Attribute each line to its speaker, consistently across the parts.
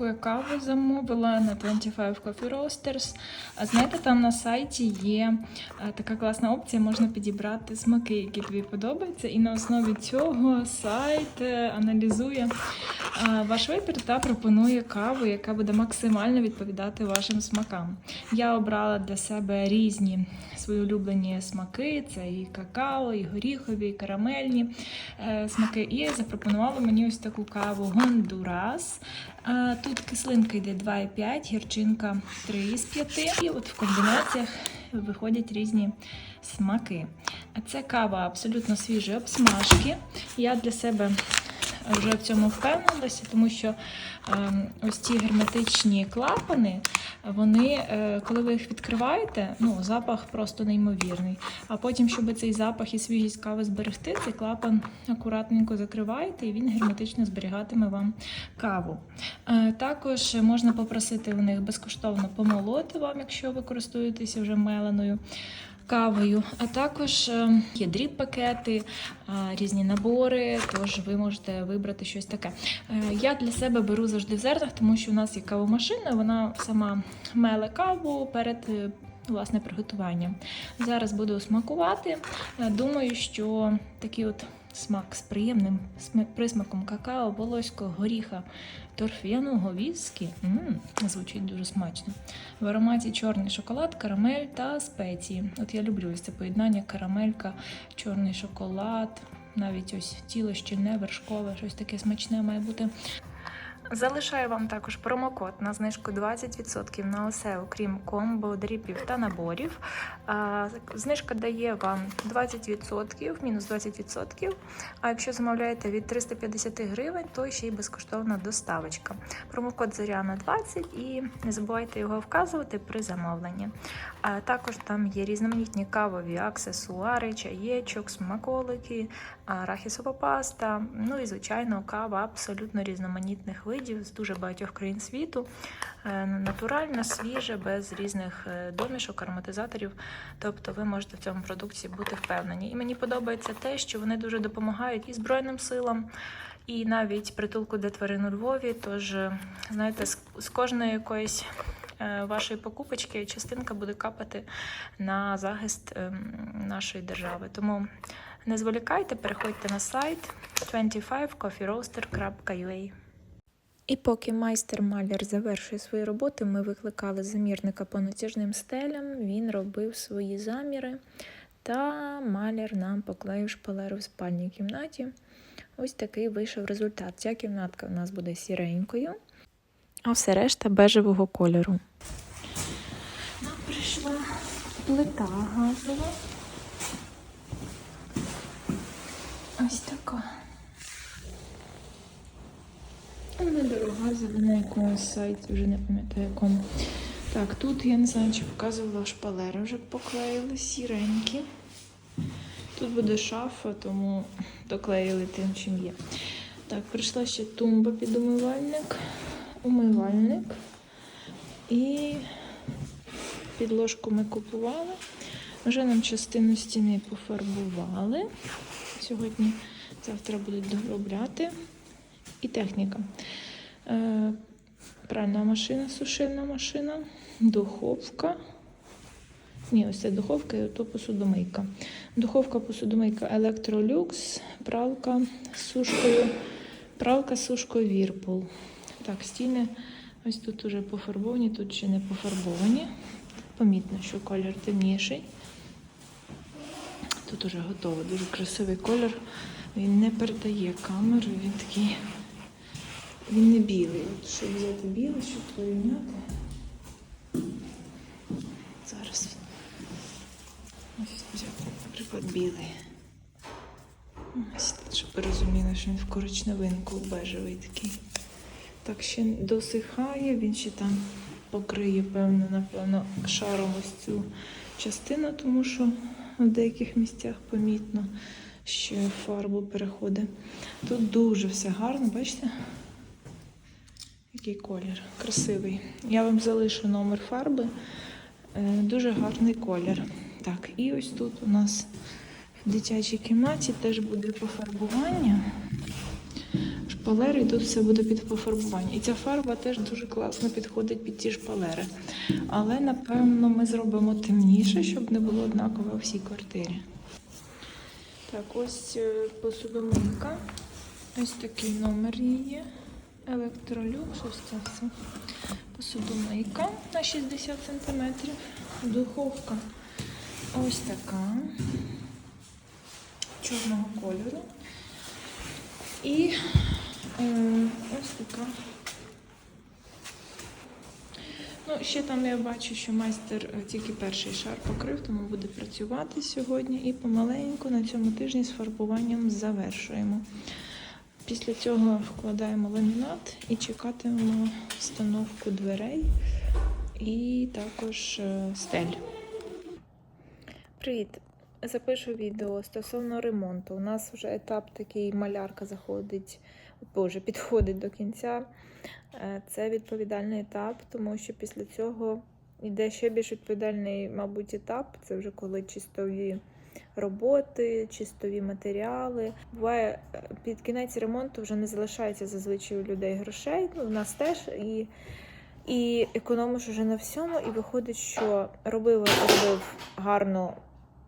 Speaker 1: яку я каву замовила на 25 Coffee Roasters. А знаєте, там на сайті є е, така класна опція, можна підібрати смаки, які тобі подобаються. І на основі цього сайт е, аналізує ваш вибір та пропонує каву, яка буде максимально відповідати вашим смакам. Я обрала для себе різні свої улюблені смаки: це і какао, і горіхові, і карамельні е, смаки. І запропонували мені ось таку каву Гондурас. Е, Тут кислинка йде 2,5, гірчинка 3 з 5. І от в комбінаціях виходять різні смаки. Це кава абсолютно свіжої обсмажки. Я для себе вже в цьому впевнилася, тому що ем, ось ці герметичні клапани, вони, е, коли ви їх відкриваєте, ну, запах просто неймовірний. А потім, щоб цей запах і свіжість кави зберегти, цей клапан акуратненько закриваєте, і він герметично зберігатиме вам каву. Е, Також можна попросити у них безкоштовно помолоти вам, якщо ви користуєтеся вже меленою кавою. А також е, є дріб-пакети, е, різні набори, тож ви можете вибрати щось таке. Е, Я для себе беру завжди в зернах, тому що у нас є кавомашина, вона сама меле каву перед. Власне, приготуванням. Зараз буду смакувати. Думаю, що такі от смак з приємним присмаком какао, волоського горіха, торф'яного віскі. звучить дуже смачно. В ароматі чорний шоколад, карамель та спеції. От я люблю ось це поєднання карамелька, чорний шоколад, навіть ось тіло щільне, вершкове, щось таке смачне має бути. Залишаю вам також промокод на знижку 20% на усе, окрім комбо, дріпів та наборів. Знижка дає вам 20%, мінус 20%. А якщо замовляєте від 350 гривень, то ще й безкоштовна доставочка. Промокод Зоряна 20 і не забувайте його вказувати при замовленні. Також там є різноманітні кавові аксесуари, чаєчок, смаколики, арахісова паста. Ну і звичайно, кава абсолютно різноманітних видів з дуже багатьох країн світу. Е, Натуральна, свіжа, без різних е, домішок, ароматизаторів. Тобто ви можете в цьому продукті бути впевнені. І мені подобається те, що вони дуже допомагають і Збройним силам. І навіть притулку для тварин у Львові. Тож, знаєте, з, з кожної якоїсь е, вашої покупочки частинка буде капати на захист ем, нашої держави. Тому не зволікайте, переходьте на сайт 25coffeeroaster.ua. І поки майстер-маляр завершує свої роботи, ми викликали замірника по натяжним стелям. Він робив свої заміри, та маляр нам поклеїв шпалеру в спальній кімнаті. Ось такий вийшов результат. Ця кімнатка у нас буде сіренькою, а все решта бежевого кольору. Нам прийшла плита газова. Ось така. Недорога, на якомусь сайті, вже не пам'ятаю якому. Так, тут я не знаю, чи показувала шпалери вже поклеїли сіренькі. Тут буде шафа, тому доклеїли тим, чим є. Так, прийшла ще тумба під умивальник, умивальник. І підложку ми купували. Вже нам частину стіни пофарбували. Сьогодні, завтра будуть доробляти. І техніка. Е, пральна машина, сушильна машина, духовка. Ні, ось це духовка і ото посудомийка. Духовка, посудомийка Electrolux, пралка з сушкою, пралка з сушкою Whirlpool. Так, стіни ось тут уже пофарбовані, тут ще не пофарбовані. Помітно, що колір темніший. Тут уже готово. Дуже красивий колір. Він не передає камеру, він такий. Він не білий. От щоб взяти білий, щоб порівняти. Зараз. Взяти, наприклад, білий. Ось, щоб ви розуміли, що він в коричневинку бежевий такий. Так ще досихає, він ще там покриє, певно, напевно, шаром ось цю частину, тому що в деяких місцях помітно, що фарбу переходить. Тут дуже все гарно, бачите? Який колір красивий. Я вам залишу номер фарби. Е, Дуже гарний колір. Так, і ось тут у нас в дитячій кімнаті теж буде пофарбування. шпалери, і тут все буде під пофарбування. І ця фарба теж дуже класно підходить під ті шпалери. Але напевно ми зробимо темніше, щоб не було однаково у всій квартирі. Так, ось е, посудомийка. Ось такий номер її. Електролюкс, ось це все. Посудомийка на 60 см. Духовка ось така. Чорного кольору. І е, ось така. Ну, ще там я бачу, що майстер е, тільки перший шар покрив, тому буде працювати сьогодні. І помаленьку на цьому тижні з фарбуванням завершуємо. Після цього вкладаємо ламінат і чекатимемо встановку дверей і також е, стель. Привіт! Запишу відео стосовно ремонту. У нас вже етап такий малярка заходить, боже, підходить до кінця. Е, Це відповідальний етап, тому що після цього йде ще більш відповідальний, мабуть, етап. Це вже коли чистові роботи, чистові матеріали. Буває, е, під кінець ремонту вже не залишається зазвичай у людей грошей. Ну, в нас теж і. І економиш уже на всьому, і виходить, що робив, робив гарно,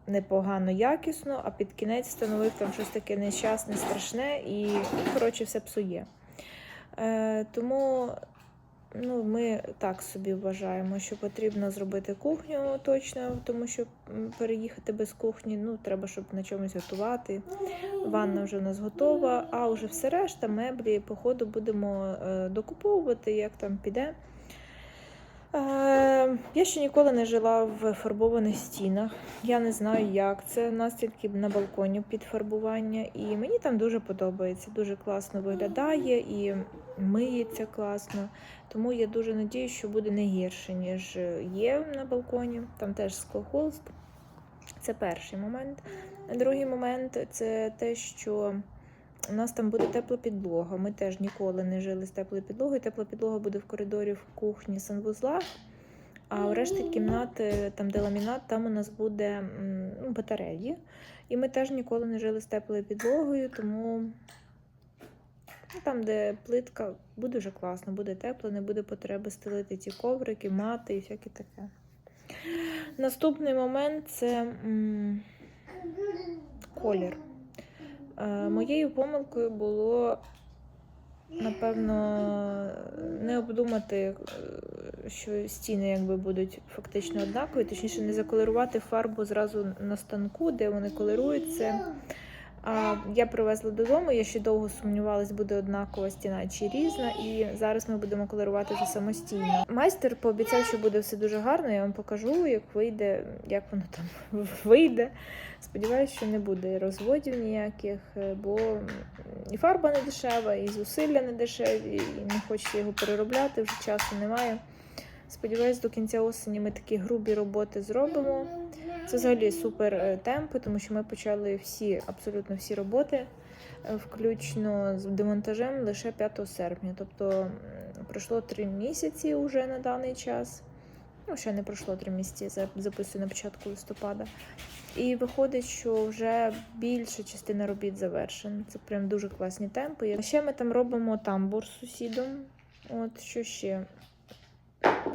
Speaker 1: непогано, якісно, а під кінець встановив там щось таке нещасне, страшне і, коротше, все псує. Е, тому ну, ми так собі вважаємо, що потрібно зробити кухню точно, тому що переїхати без кухні, ну, треба, щоб на чомусь готувати. Ванна вже у нас готова, а вже все решта, меблі, походу, будемо е, докуповувати, як там піде. Е, я ще ніколи не жила в фарбованих стінах. Я не знаю, як це. У нас тільки на балконі під фарбування. І мені там дуже подобається, дуже класно виглядає і миється класно. Тому я дуже надію, що буде не гірше, ніж є на балконі. Там теж склохолст. Це перший момент. Другий момент це те, що у нас там буде тепла підлога. Ми теж ніколи не жили з теплою підлогою. Тепла підлога буде в коридорі в кухні санвузлах. А у решті кімнати, там, де ламінат, там у нас буде ну, батареї. І ми теж ніколи не жили з теплою підлогою, тому ну, там, де плитка, буде вже класно, буде тепло, не буде потреби стелити ті коврики, мати і всяке таке. Наступний момент це м, колір. Е, Моєю помилкою було, напевно, не обдумати, е, що стіни якби будуть фактично однакові, точніше, не заколерувати фарбу зразу на станку, де вони колируються. А я привезла додому, я ще довго сумнівалась, буде однакова стіна чи різна, і зараз ми будемо колерувати вже самостійно. Майстер пообіцяв, що буде все дуже гарно. Я вам покажу, як вийде, як воно там вийде. Сподіваюсь, що не буде розводів ніяких, е, бо і фарба не дешева, і зусилля не дешеві, і не хочеться його переробляти, вже часу немає. Сподіваюсь, до кінця осені ми такі грубі роботи зробимо. Це взагалі супер е, темпи, тому що ми почали всі, абсолютно всі роботи, е, включно з демонтажем лише 5 серпня. Тобто пройшло 3 місяці вже на даний час. Ну, ще не пройшло 3 місяці, записую на початку листопада. І виходить, що вже більша частина робіт завершена. Це прям дуже класні темпи. А ще ми там робимо тамбур з сусідом. От що ще?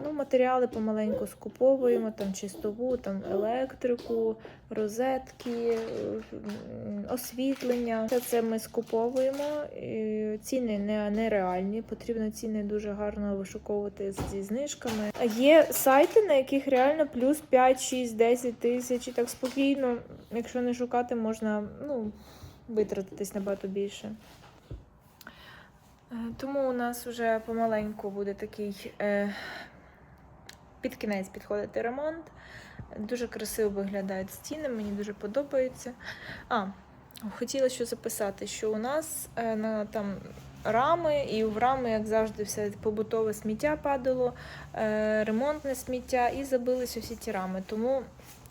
Speaker 1: Ну, матеріали помаленьку скуповуємо, там чистову, там електрику, розетки, освітлення. Все це ми скуповуємо. Ціни не, нереальні, потрібно ціни дуже гарно вишуковувати зі знижками. Є сайти, на яких реально плюс 5, 6, 10 тисяч, і так спокійно, якщо не шукати, можна ну, витратитись набагато більше. Е, Тому у нас вже помаленьку буде такий е, під кінець підходити ремонт. Дуже красиво виглядають стіни, мені дуже подобається. А, хотіла ще записати, що у нас е, на там рами, і в рами, як завжди, все побутове сміття падало, е, ремонтне сміття, і забилися всі ті рами. Тому.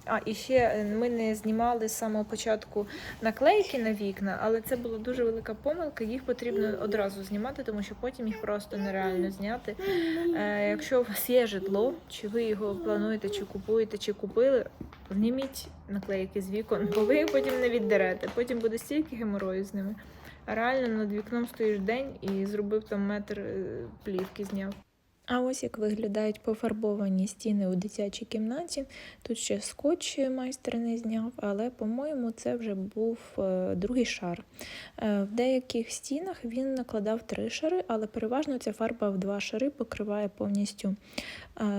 Speaker 1: А, і ще е, ми не знімали з самого початку наклейки на вікна, але це була дуже велика помилка. Їх потрібно одразу знімати, тому що потім їх просто нереально зняти. Е, якщо у вас є житло, чи ви його плануєте, чи купуєте, чи купили, зніміть наклейки з вікон, бо ви їх потім не віддерете. Потім буде стільки геморою з ними. А реально над вікном стоїш день і зробив там метр е, плівки зняв. А ось як виглядають пофарбовані стіни у дитячій кімнаті. Тут ще скотч майстер не зняв, але, по-моєму, це вже був е, другий шар. Е, В деяких стінах він накладав три шари, але переважно ця фарба в два шари покриває повністю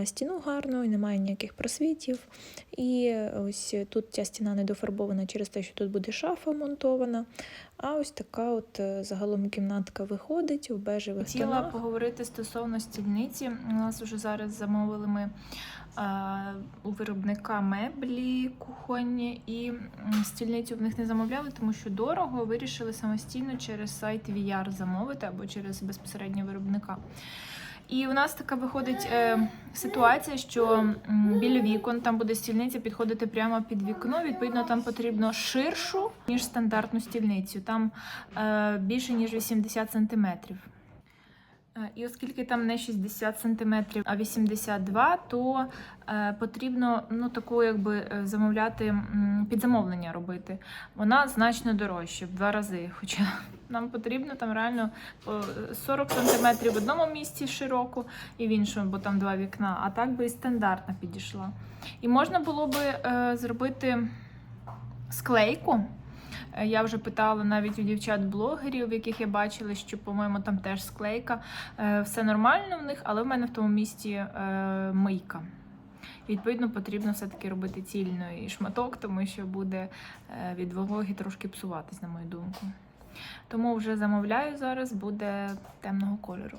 Speaker 1: е, стіну гарно, і немає ніяких просвітів. І ось тут ця стіна не дофарбована через те, що тут буде шафа монтована. А ось така от загалом кімнатка виходить у бежевих
Speaker 2: Хотіла
Speaker 1: тонах.
Speaker 2: поговорити стосовно стільниці. У нас вже зараз замовили ми е, у виробника меблі кухонні і стільницю в них не замовляли, тому що дорого. Вирішили самостійно через сайт VR замовити або через безпосередньо виробника. І у нас така виходить е, ситуація, що біля вікон там буде стільниця підходити прямо під вікно. Відповідно, там потрібно ширшу, ніж стандартну стільницю. Там е, більше ніж 80 сантиметрів. Е, І оскільки там не 60 см, а 82, то е, потрібно ну, таку, якби е, замовляти м, під замовлення робити. Вона значно дорожча, в два рази. Хоча нам потрібно там реально 40 см в одному місці широко і в іншому, бо там два вікна. А так би і стандартна підійшла. І можна було би зробити склейку. Е, Я вже питала навіть у дівчат-блогерів, яких я бачила, що, по-моєму, там теж склейка. Е, Все нормально в них, але в мене в тому місці е, мийка. Відповідно, потрібно все-таки робити цільний шматок, тому що буде від вологи трошки псуватись, на мою думку. Тому вже замовляю зараз, буде темного кольору.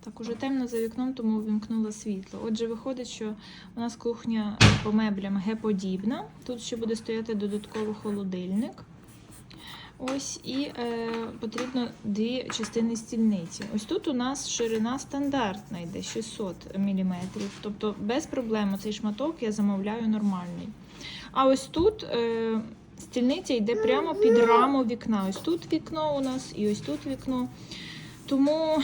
Speaker 1: Так, уже темно за вікном, тому вимкнула світло. Отже, виходить, що у нас кухня по меблям Г-подібна. Тут ще буде стояти додатково холодильник. Ось і е, потрібно дві частини стільниці. Ось тут у нас ширина стандартна йде 600 мм. Тобто без проблем цей шматок я замовляю нормальний. А ось тут е, стільниця йде прямо під раму вікна. Ось тут вікно у нас і ось тут вікно. Тому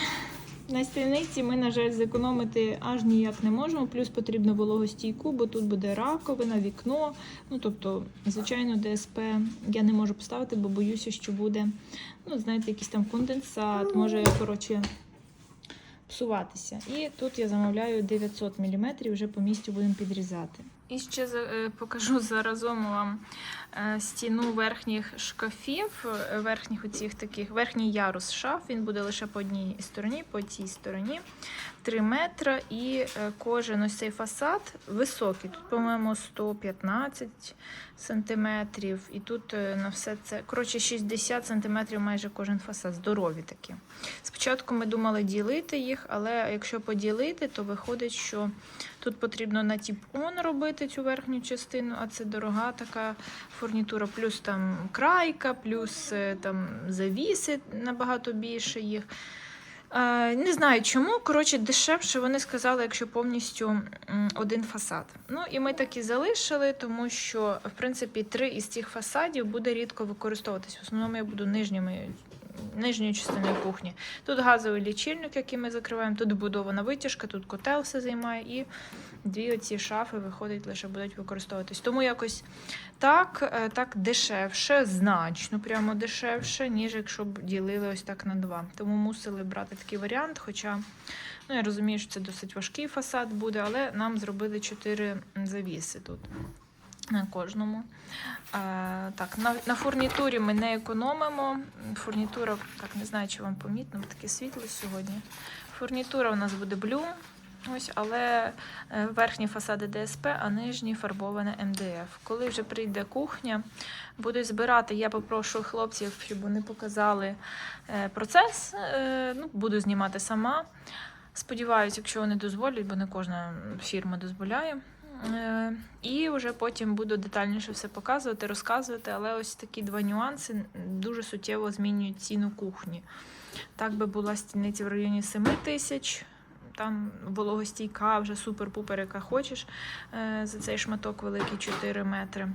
Speaker 1: на стільниці ми, на жаль, зекономити аж ніяк не можемо. Плюс потрібно вологостійку, бо тут буде раковина, вікно. Ну, тобто, звичайно, ДСП я не можу поставити, бо боюся, що буде, ну, знаєте, якийсь там конденсат, може, коротше, псуватися. І тут я замовляю 900 мм, вже по місцю будемо підрізати.
Speaker 2: І ще е, покажу заразом вам е, стіну верхніх шкафів, е, верхніх оцих таких, верхній ярус шаф. Він буде лише по одній стороні, по цій стороні. 3 метри, і кожен ось цей фасад високий. Тут, по-моєму, 115 сантиметрів. І тут на все це, коротше, 60 сантиметрів майже кожен фасад. Здорові такі. Спочатку ми думали ділити їх, але якщо поділити, то виходить, що тут потрібно на тіп-он робити цю верхню частину, а це дорога така фурнітура, плюс там крайка, плюс е, там завіси набагато більше їх. Е, Не знаю чому. Коротше, дешевше вони сказали, якщо повністю один фасад. Ну і ми так і залишили, тому що, в принципі, три із цих фасадів буде рідко використовуватись. В основному я буду нижніми. Нижньою частиною кухні. Тут газовий лічильник, який ми закриваємо, тут будована витяжка, тут котел все займає, і дві оці шафи виходить лише будуть використовуватись. Тому якось так, е, так дешевше, значно прямо дешевше, ніж якщо б ділили ось так на два. Тому мусили брати такий варіант. Хоча ну, я розумію, що це досить важкий фасад буде, але нам зробили чотири завіси тут. На кожному. А, так, на, на фурнітурі ми не економимо. Фурнітура, так не знаю, чи вам помітно, таке світло сьогодні. Фурнітура у нас буде блю. Ось, але е, верхні фасади ДСП, а нижні фарбоване МДФ. Коли вже прийде кухня, буду збирати. Я попрошу хлопців, щоб вони показали е, процес. Е, Ну, буду знімати сама. Сподіваюсь, якщо вони дозволять, бо не кожна фірма дозволяє. Е, І вже потім буду детальніше все показувати, розказувати. Але ось такі два нюанси дуже суттєво змінюють ціну кухні. Так би була стільниця в районі 7 тисяч. Там вологостійка, вже супер-пупер, яка хочеш е, за цей шматок великий 4 метри.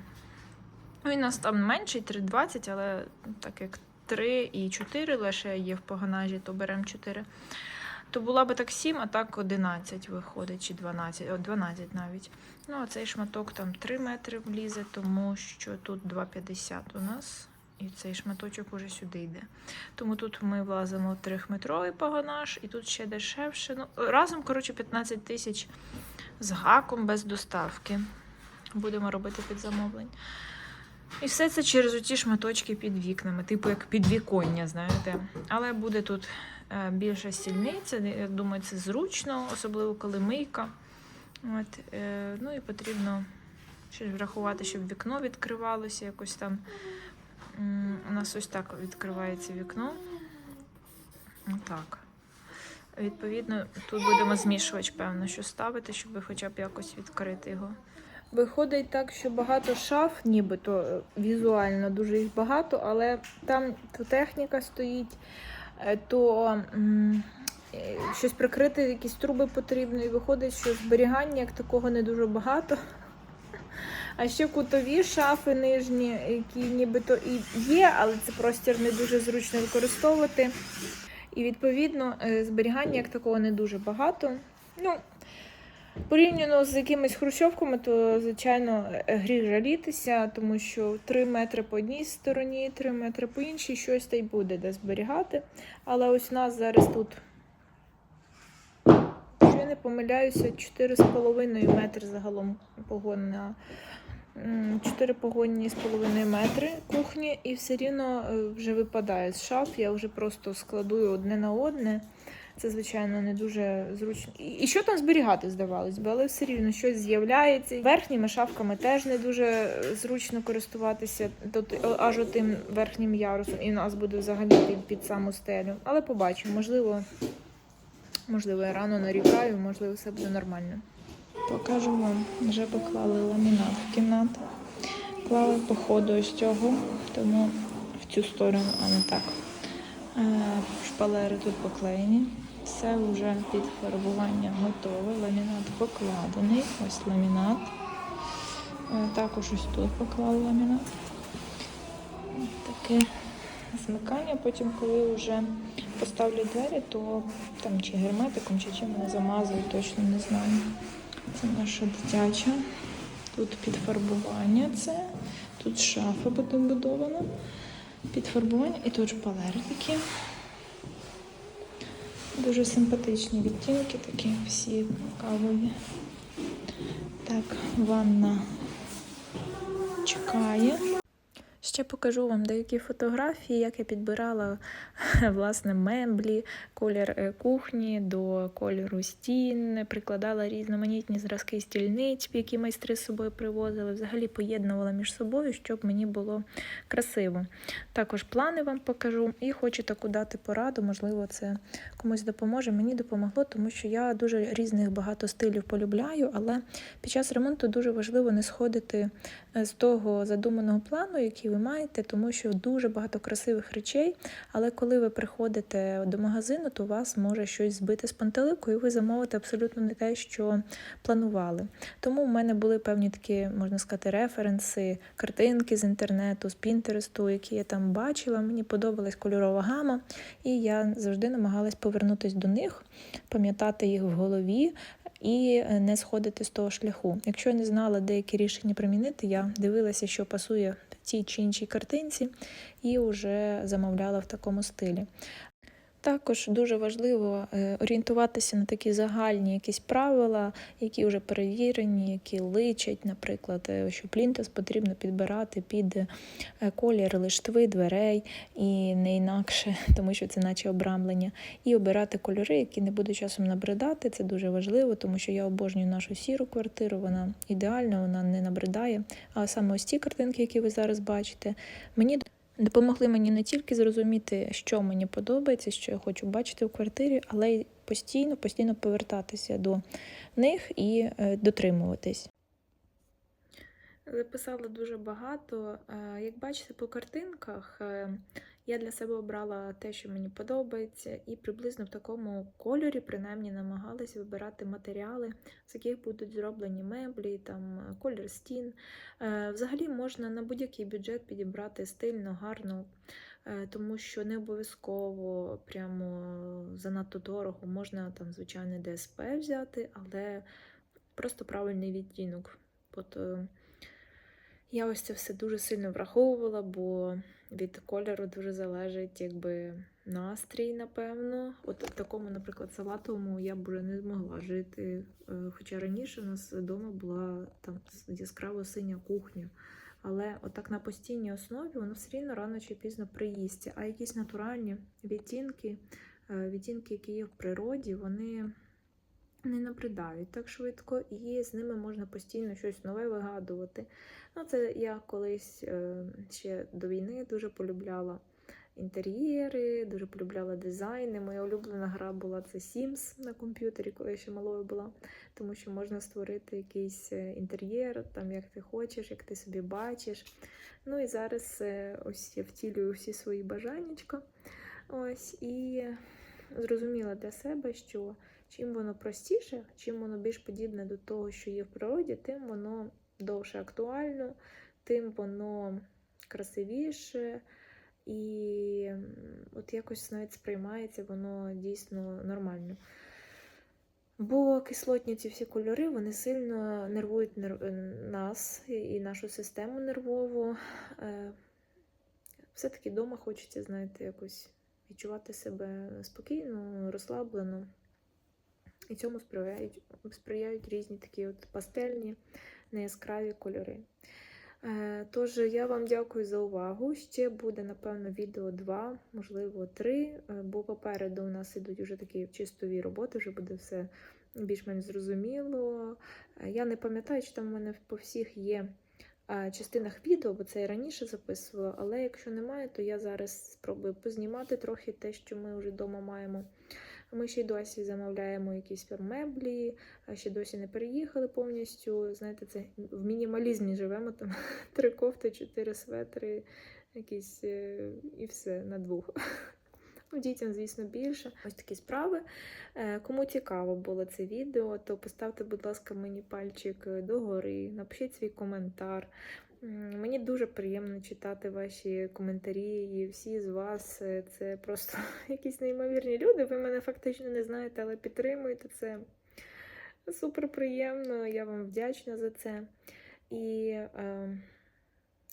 Speaker 2: Ну, Він у нас там менший, 3,20, але так як 3 і 4 лише є в поганажі, то беремо 4. То була би так 7, а так 11 виходить, чи 12, о, 12 навіть. Ну, а цей шматок там 3 метри влізе, тому що тут 2,50 у нас. і цей шматочок уже сюди йде. Тому тут ми влазимо в трьохметровий погонаж, і тут ще дешевше. Ну, разом, коротше, 15 тисяч з гаком без доставки. Будемо робити під замовлень. І все це через оті шматочки під вікнами, типу як підвіконня, знаєте. Але буде тут е, більша стільниця. Я думаю, це зручно, особливо коли мийка. От, е, ну і потрібно ще врахувати, щоб вікно відкривалося якось там. У нас ось так відкривається вікно. Так. Відповідно, тут будемо змішувач, певно, що ставити, щоб хоча б якось відкрити його.
Speaker 1: Виходить так, що багато шаф, нібито е, візуально дуже їх багато, але там техніка стоїть, то е, щось прикрити, якісь труби потрібно, і виходить, що зберігання як такого не дуже багато. А ще кутові шафи нижні, які нібито і є, але це простір не дуже зручно використовувати. І відповідно е, зберігання як такого не дуже багато. Ну, Порівняно з якимись хрущовками, то звичайно гріх жалітися, тому що 3 метри по одній стороні, 3 метри по іншій, щось та й буде де зберігати. Але ось у нас зараз тут, якщо я не помиляюся, 4,5 метри загалом погонна. 4 погонні з половиною метри кухні, і все рівно е, вже випадає з шаф. Я вже просто складую одне на одне. Це, звичайно, не дуже зручно. І- що там зберігати, здавалось би, але все рівно щось з'являється. Верхніми шафками теж не дуже е, зручно користуватися тут аж тим верхнім ярусом, і в нас буде взагалі під, саму стелю. Але побачимо, можливо, можливо, я рано нарікаю, можливо, все буде нормально. Покажу вам, вже поклали ламінат в кімнату. Клали по ходу ось цього, тому в цю сторону, а не так. Е, Шпалери тут поклеєні. Все вже під фарбування готове. Ламінат покладений. Ось ламінат. Е, Також ось тут поклали ламінат. Таке змикання. Потім, коли вже поставлю двері, то там чи герметиком, чи чим вони замазують, точно не знаю. Це наша дитяча. Тут підфарбування це. Тут шафа буде будована. Підфарбування і тут шпалери такі. Дуже симпатичні відтінки, такі всі кавові. Так, ванна чекає. Ще покажу вам деякі фотографії, як я підбирала власне меблі, колір е, кухні до кольору стін, прикладала різноманітні зразки стільниць, які майстри з собою привозили. Взагалі поєднувала між собою, щоб мені було красиво. Також плани вам покажу і хочу таку дати пораду, можливо, це комусь допоможе. Мені допомогло, тому що я дуже різних багато стилів полюбляю, але під час ремонту дуже важливо не сходити з того задуманого плану, який ви маєте, тому що дуже багато красивих речей. Але коли ви приходите до магазину, то вас може щось збити з пантелику, і ви замовите абсолютно не те, що планували. Тому в мене були певні такі, можна сказати, референси, картинки з інтернету, з Пінтересту, які я там бачила. Мені подобалась кольорова гама, і я завжди намагалась повернутися до них, пам'ятати їх в голові. І е, не сходити з того шляху. Якщо я не знала деякі рішення примінити, я дивилася, що пасує цій чи іншій картинці, і вже замовляла в такому стилі. Також дуже важливо е, орієнтуватися на такі загальні якісь правила, які вже перевірені, які личать, наприклад, е, що плінтус потрібно підбирати під е, колір лиштви дверей і не інакше, тому що це наче обрамлення. І обирати кольори, які не будуть часом набридати. Це дуже важливо, тому що я обожнюю нашу сіру квартиру. Вона ідеальна, вона не набридає. А саме ось ці картинки, які ви зараз бачите, мені допомогли мені не тільки зрозуміти, що мені подобається, що я хочу бачити в квартирі, але й постійно, постійно повертатися до них і е, дотримуватись. Записала дуже багато. Е, Як бачите по картинках, е, я для себе обрала те, що мені подобається, і приблизно в такому кольорі, принаймні, намагалася вибирати матеріали, з яких будуть зроблені меблі, там колір стін. Е, Взагалі можна на будь-який бюджет підібрати стильно, гарно, е, тому що не обов'язково прямо занадто дорого. Можна там, звичайно, ДСП взяти, але просто правильний відтінок. От, е,
Speaker 2: Я ось це все дуже сильно враховувала, бо від кольору дуже залежить якби настрій, напевно. От в такому, наприклад, салатовому я б вже не змогла жити. Е, Хоча раніше у нас вдома була там яскраво синя кухня. Але отак на постійній основі воно все рівно рано чи пізно приїсться. А якісь натуральні відтінки, е, відтінки, які є в природі, вони не набридають так швидко, і з ними можна постійно щось нове вигадувати. Ну, це я колись е, ще до війни дуже полюбляла інтер'єри, дуже полюбляла дизайни. Моя улюблена гра була це Sims на комп'ютері, коли я ще малою була, тому що можна створити якийсь е, інтер'єр, там як ти хочеш, як ти собі бачиш. Ну і зараз е, ось я втілюю всі свої бажаннячка. Ось і зрозуміла для себе, що чим воно простіше, чим воно більш подібне до того, що є в природі, тим воно довше актуально, тим воно красивіше. І от якось навіть сприймається воно дійсно нормально. Бо кислотні ці всі кольори вони сильно нервують нер- е, нас і- і нашу систему нервову. Е, Все-таки вдома хочеться, знаєте, якось відчувати себе спокійно, розслаблено. І цьому сприяють, сприяють різні такі от пастельні, неяскраві кольори. Е, Тож я вам дякую за увагу. Ще буде, напевно, відео 2, можливо, 3, е, бо попереду у нас ідуть вже такі чистові роботи, вже буде все більш-менш зрозуміло. Е, Я не пам'ятаю, чи там у мене по всіх є частинах відео, бо це я раніше записувала, але якщо немає, то я зараз спробую познімати трохи те, що ми вже вдома маємо. Ми ще й досі замовляємо якісь меблі, ще досі не переїхали повністю. Знаєте, це в мінімалізмі живемо там три кофти, чотири светри, якісь е, і все на двох. Ну, дітям, звісно, більше. Ось такі справи. Е, Кому цікаво було це відео, то поставте, будь ласка, мені пальчик догори, напишіть свій коментар. Мені дуже приємно читати ваші коментарі, і всі з вас е, це просто якісь неймовірні люди. Ви мене фактично не знаєте, але підтримуєте це. Супер приємно, я вам вдячна за це. І е,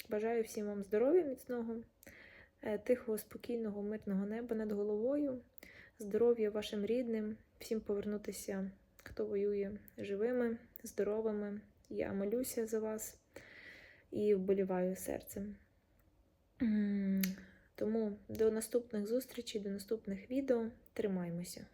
Speaker 2: бажаю всім вам здоров'я міцного, тихого, спокійного, мирного неба над головою, здоров'я вашим рідним, всім повернутися, хто воює живими, здоровими. Я молюся за вас і вболіваю серцем. Тому до наступних зустрічей, до наступних відео. Тримаймося!